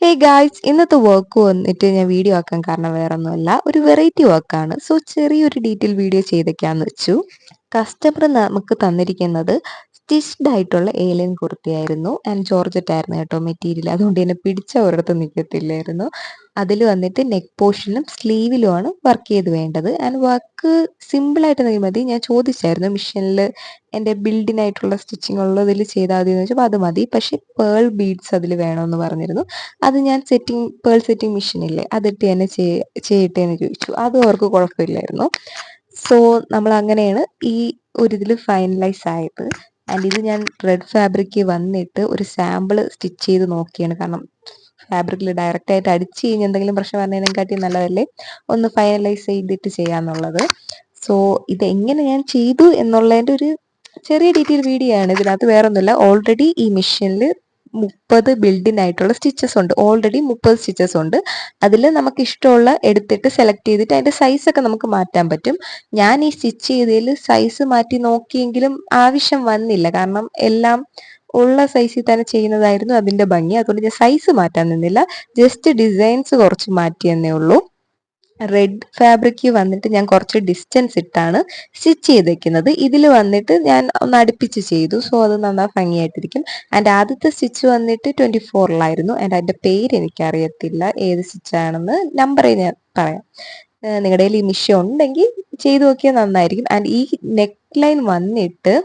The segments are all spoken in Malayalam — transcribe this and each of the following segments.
ഹേ ഗായ്സ് ഇന്നത്തെ വർക്ക് വന്നിട്ട് ഞാൻ വീഡിയോ ആക്കാൻ കാരണം വേറെ ഒന്നുമല്ല ഒരു വെറൈറ്റി വർക്കാണ് സോ ചെറിയൊരു ഡീറ്റെയിൽ വീഡിയോ ചെയ്തൊക്കെയാന്ന് വെച്ചു. കസ്റ്റമർ നമുക്ക് തന്നിരിക്കുന്നത് സ്റ്റിച്ച്ഡ് ആയിട്ടുള്ള ഏലിയൻ കുർത്തിയായിരുന്നു. ആൻഡ് ജോർജറ്റ് ആയിരുന്നു കേട്ടോ മെറ്റീരിയൽ. അതുകൊണ്ട് തന്നെ പിടിച്ച ഒരിടത്ത് നിൽക്കത്തില്ലായിരുന്നു അതിൽ വന്നിട്ട് നെക്ക് പോർഷനും സ്ലീവിലുമാണ് വർക്ക് ചെയ്ത് വേണ്ടത്. ആൻഡ് വർക്ക് സിമ്പിളായിട്ട് നൽകി മതി. ഞാൻ ചോദിച്ചായിരുന്നു മിഷനിൽ എന്റെ ബിൽഡിനായിട്ടുള്ള സ്റ്റിച്ചിങ് ഉള്ളതിൽ ചെയ്താൽ മതി എന്ന് വെച്ചപ്പോൾ അത് മതി. പക്ഷേ പേൾ ബീഡ്സ് അതിൽ വേണമെന്ന് പറഞ്ഞിരുന്നു. അത് ഞാൻ സെറ്റിംഗ് പേൾ സെറ്റിംഗ് മെഷീനില്ലേ അതിട്ട് തന്നെ ചെയ്യട്ടെ എന്ന് ചോദിച്ചു. അത് അവർക്ക് കുഴപ്പമില്ലായിരുന്നു. സോ നമ്മൾ അങ്ങനെയാണ് ഈ ഒരു ഇതിൽ ഫൈനലൈസ് ആയത്. ആൻഡ് ഇത് ഞാൻ റെഡ് ഫാബ്രിക്ക് വന്നിട്ട് ഒരു സാമ്പിൾ സ്റ്റിച്ച് ചെയ്ത് നോക്കിയാണ്. കാരണം ഫാബ്രിക്കിൽ ഡയറക്റ്റ് ആയിട്ട് അടിച്ച് കഴിഞ്ഞ് എന്തെങ്കിലും പ്രശ്നം വന്നതിനെക്കാട്ടി നല്ലതല്ലേ? ഒന്ന് ഫൈനലൈസ് ചെയ്തിട്ട് ചെയ്യാന്നുള്ളത്. സോ ഇത് എങ്ങനെ ഞാൻ ചെയ്തു എന്നുള്ളതിന്റെ ഒരു ചെറിയ ഡീറ്റെയിൽ വീഡിയോ ആണ്. ഇതിനകത്ത് വേറെ ഒന്നുമില്ല ഓൾറെഡി ഈ മെഷീനിൽ മുപ്പത് ബിൽഡിനായിട്ടുള്ള സ്റ്റിച്ചസ് ഉണ്ട്. ഓൾറെഡി മുപ്പത് സ്റ്റിച്ചസ് ഉണ്ട്. അതിൽ നമുക്ക് ഇഷ്ടമുള്ള എടുത്തിട്ട് സെലക്ട് ചെയ്തിട്ട് അതിന്റെ സൈസൊക്കെ നമുക്ക് മാറ്റാൻ പറ്റും. ഞാൻ ഈ സ്റ്റിച്ച് ചെയ്തതിൽ സൈസ് മാറ്റി നോക്കിയെങ്കിലും ആവശ്യം വന്നില്ല. കാരണം എല്ലാം ഉള്ള സൈസിൽ തന്നെ ചെയ്യുന്നതായിരുന്നു അതിന്റെ ഭംഗി. അതുകൊണ്ട് ഞാൻ സൈസ് മാറ്റാൻ നിന്നില്ല. ജസ്റ്റ് ഡിസൈൻസ് കുറച്ച് മാറ്റിയെന്നേ ഉള്ളൂ. റെഡ് ഫാബ്രിക് വന്നിട്ട് ഞാൻ കുറച്ച് ഡിസ്റ്റൻസ് ഇട്ടാണ് സ്റ്റിച്ച് ചെയ്തേക്കുന്നത്. ഇതിൽ വന്നിട്ട് ഞാൻ ഒന്ന് അടുപ്പിച്ച് ചെയ്തു. സോ അത് നന്നായി ഭംഗിയായിട്ടിരിക്കും. ആൻഡ് ആദ്യത്തെ സ്റ്റിച്ച് വന്നിട്ട് ട്വന്റി ഫോറിലായിരുന്നു ആൻഡ് അതിന്റെ പേര് എനിക്കറിയത്തില്ല. ഏത് സ്റ്റിച്ചാണെന്ന് നമ്പർ ഞാൻ പറയാം. നിങ്ങളുടെ കയ്യിൽ ഈ മിഷ്യം ഉണ്ടെങ്കിൽ ചെയ്തു നോക്കിയാൽ നന്നായിരിക്കും. ആൻഡ് ഈ നെക്ക് ലൈൻ വന്നിട്ട്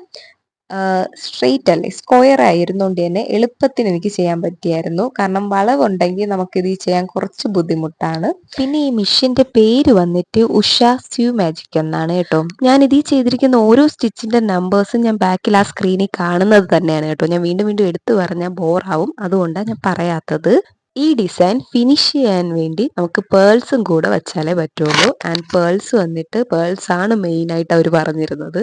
സ്ട്രെയിറ്റ് അല്ലേ? സ്ക്വയർ ആയിരുന്നുകൊണ്ട് തന്നെ എളുപ്പത്തിന് എനിക്ക് ചെയ്യാൻ പറ്റിയായിരുന്നു. കാരണം വളവുണ്ടെങ്കിൽ നമുക്കിത് ചെയ്യാൻ കുറച്ച് ബുദ്ധിമുട്ടാണ്. പിന്നെ ഈ മിഷ്യന്റെ പേര് വന്നിട്ട് ഉഷ സ്യൂ മാജിക് എന്നാണ് കേട്ടോ. ഞാൻ ഇതിൽ ചെയ്തിരിക്കുന്ന ഓരോ സ്റ്റിച്ചിന്റെ നമ്പേഴ്സും ഞാൻ ബാക്കിൽ ആ സ്ക്രീനിൽ കാണുന്നത് തന്നെയാണ് കേട്ടോ. ഞാൻ വീണ്ടും വീണ്ടും എടുത്തു പറഞ്ഞാൽ ബോറാവും അതുകൊണ്ടാണ് ഞാൻ പറയാത്തത്. ഈ ഡിസൈൻ ഫിനിഷ് ചെയ്യാൻ വേണ്ടി നമുക്ക് പേൾസും കൂടെ വെച്ചാലേ പറ്റുള്ളൂ. ആൻഡ് പേൾസ് വന്നിട്ട് പേൾസ് ആണ് മെയിൻ ആയിട്ട് അവർ പറഞ്ഞിരുന്നത്.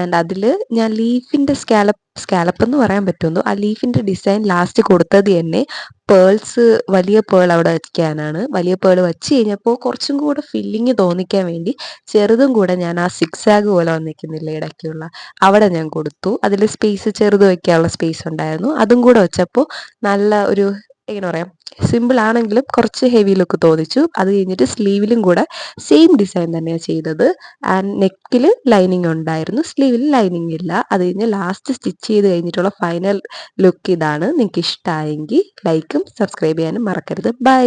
ആൻഡ് അതിൽ ഞാൻ ലീഫിന്റെ സ്കാലപ്പ് സ്കാലപ്പ് എന്ന് പറയാൻ പറ്റുന്നു. ആ ലീഫിന്റെ ഡിസൈൻ ലാസ്റ്റ് കൊടുത്തത് തന്നെ പേൾസ് വലിയ പേൾ അവിടെ വയ്ക്കാനാണ് വലിയ പേൾ വെച്ച് കഴിഞ്ഞപ്പോൾ കുറച്ചും കൂടെ ഫില്ലിങ് തോന്നിക്കാൻ വേണ്ടി ചെറുതും കൂടെ ഞാൻ ആ സിക്സ് ആഗ് പോലെ വന്നിരിക്കുന്നില്ല ഇടയ്ക്കുള്ള. അവിടെ ഞാൻ കൊടുത്തു. അതിൽ സ്പേസ് ചെറുത് വയ്ക്കാനുള്ള സ്പേസ് ഉണ്ടായിരുന്നു. അതും കൂടെ വെച്ചപ്പോൾ നല്ല ഒരു എങ്ങനെ പറയാം? സിമ്പിൾ ആണെങ്കിലും കുറച്ച് ഹെവി ലുക്ക് തോന്നിച്ചു. അത് കഴിഞ്ഞിട്ട് സ്ലീവിലും കൂടെ സെയിം ഡിസൈൻ തന്നെയാണ് ചെയ്തത്. ആൻഡ് നെക്കിൽ ലൈനിങ് ഉണ്ടായിരുന്നു. സ്ലീവിൽ ലൈനിങ് ഇല്ല. അത് കഴിഞ്ഞ് ലാസ്റ്റ് സ്റ്റിച്ച് ചെയ്ത് കഴിഞ്ഞിട്ടുള്ള ഫൈനൽ ലുക്ക് ഇതാണ്. നിങ്ങൾക്ക് ഇഷ്ടമായെങ്കിൽ ലൈക്കും സബ്സ്ക്രൈബ് ചെയ്യാനും മറക്കരുത്. ബൈ